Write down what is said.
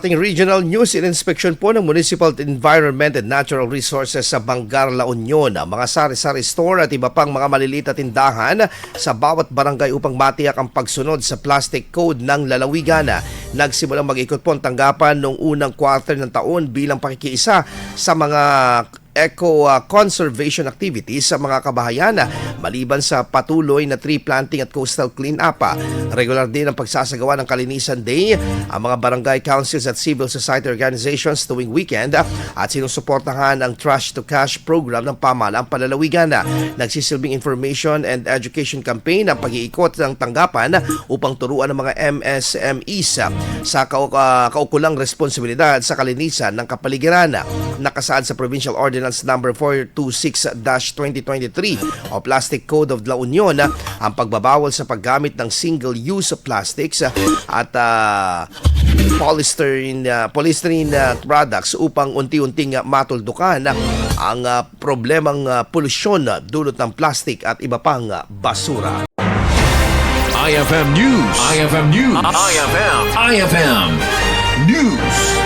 Ating regional news in inspection po ng Municipal Environment and Natural Resources sa Bangar, La Union, mga sari-sari store at iba pang mga maliliit na tindahan sa bawat barangay upang matiyak ang pagsunod sa plastic code ng lalawigan. Nagsimulang mag-ikot po ang tanggapan noong unang quarter ng taon bilang pakikiisa sa mga eco uh, conservation activities sa mga kabahayan maliban sa patuloy na tree planting at coastal cleanup. Regular din ang pagsasagawa ng Kalinisan Day ang mga barangay councils at civil society organizations tuwing weekend at sinusuportahan ang Trash to Cash program ng pamahalang palalawigan. Nagsisilbing information and education campaign ang pag-iikot ng tanggapan upang turuan ng mga MSMEs sa kau- kaukulang responsibilidad sa kalinisan ng kapaligiran. Nakasaad sa Provincial Ordinance Number 426-2023 o Plastic Code of La Union ang pagbabawal sa paggamit ng single-use plastics at uh, polystyrene, uh, polystyrene uh, products upang unti-unting uh, matuldukan ang uh, problemang uh, polusyon uh, dulot ng plastic at iba pang uh, basura. IFM News. IFM News. IFM. IFM News.